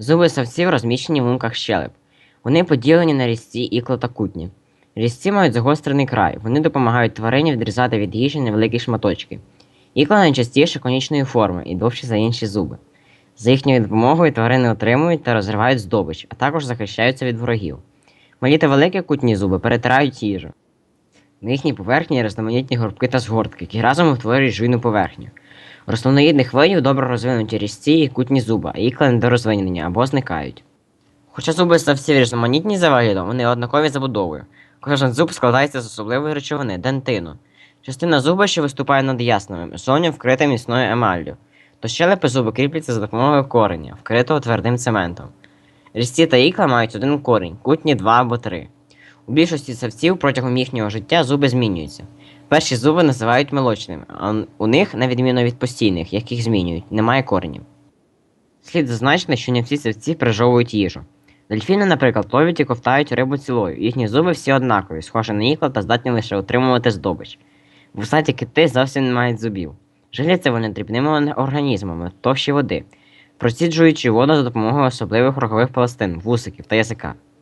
Зуби савців розміщені в лунках щелеп. Вони поділені на різці, ікла та кутні. Різці мають загострений край. Вони допомагають тварині відрізати від їжі невеликі шматочки. Ікла найчастіше конічної форми і довші за інші зуби. За їхньою допомогою тварини отримують та розривають здобич, а також захищаються від ворогів. Малі та великі кутні зуби перетирають їжу. На їхній поверхні є різноманітні горбки та згортки, які разом утворюють жуйну поверхню. Рослиноїдних видів добре розвинуті різці і кутні зуби, а ікла недорозвинені або зникають. Хоча зуби ставців різноманітні за виглядом, вони однакові забудовою. Кожен зуб складається з особливої речовини дентину. Частина зуба, що виступає над ясними, зовні вкрита міцною емаллю. То щелепи зуби кріпляться за допомогою кореня, вкритого твердим цементом. Різці та ікла мають один корінь, кутні два або три. У більшості савців протягом їхнього життя зуби змінюються. Перші зуби називають молочними, а у них, на відміну від постійних, яких змінюють, немає коренів. Слід зазначити, що не всі савці пережовують їжу. Дельфіни, наприклад, ловлять і ковтають рибу цілою. Їхні зуби всі однакові, схожі на ікла та здатні лише утримувати здобич. Вусаті кити зовсім не мають зубів. Живляться вони дрібними організмами, товщі води, проціджуючи воду за допомогою особливих рогових пластин, вусиків та язика.